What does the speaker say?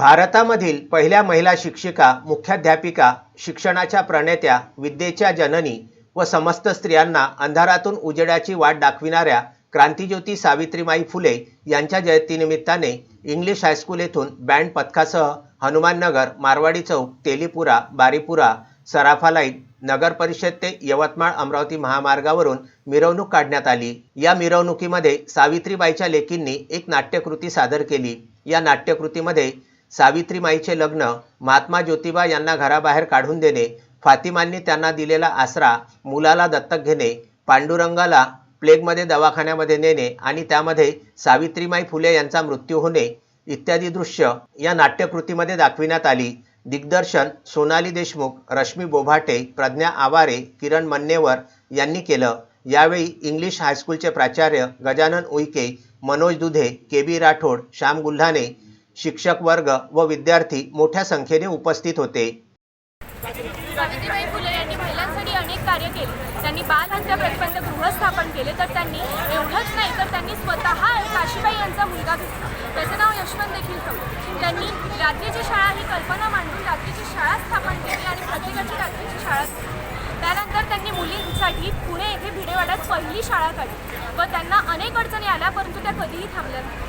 भारतामधील पहिल्या महिला शिक्षिका मुख्याध्यापिका शिक्षणाच्या प्रणेत्या विद्येच्या जननी व समस्त स्त्रियांना अंधारातून उजेडाची वाट दाखविणाऱ्या क्रांतिज्योती सावित्रीमाई फुले यांच्या जयंतीनिमित्ताने इंग्लिश हायस्कूल येथून बँड पथकासह हनुमाननगर मारवाडी चौक तेलीपुरा बारीपुरा सराफा लाईन नगर परिषद ते यवतमाळ अमरावती महामार्गावरून मिरवणूक काढण्यात आली. या मिरवणुकीमध्ये सावित्रीबाईच्या लेकींनी एक नाट्यकृती सादर केली. या नाट्यकृतीमध्ये सावित्रीमाईचे लग्न महात्मा ज्योतिबा यांना घराबाहेर काढून देणे फातिमांनी त्यांना दिलेला आसरा मुलाला दत्तक घेणे पांडुरंगाला प्लेगमध्ये दवाखान्यामध्ये नेणे आणि त्यामध्ये सावित्रीमाई फुले यांचा मृत्यू होणे इत्यादी दृश्य या नाट्यकृतीमध्ये दाखविण्यात आली. दिग्दर्शन सोनाली देशमुख रश्मी बोभाटे प्रज्ञा आवारे किरण मन्नेवर यांनी केलं. यावेळी इंग्लिश हायस्कूलचे प्राचार्य गजानन उईके मनोज दुधे के बी राठोड श्याम गुल्हाने शिक्षक वर्ग व विद्यार्थी मोठ्या संख्येने उपस्थित होते. सावित्रीबाई फुले यांनी महिलांसाठी अनेक कार्य केले. त्यांनी बाल हत्या प्रतिबंध गृह स्थापन केले. तर त्यांनी एवढंच नाही तर त्यांनी स्वतः काशीबाई यांचा मुलगा घेतला. त्याचं नाव यशवंत देखील ठेवलं त्यांनी रात्रीची शाळा ही कल्पना मांडून रात्रीची शाळा स्थापन केली आणि प्रत्येकाची रात्रीची शाळा त्यानंतर त्यांनी मुलींसाठी पुणे येथे भिडेवाड्यात पहिली शाळा काढली व त्यांना अनेक अडचणी आल्या परंतु त्या कधीही थांबल्या नाही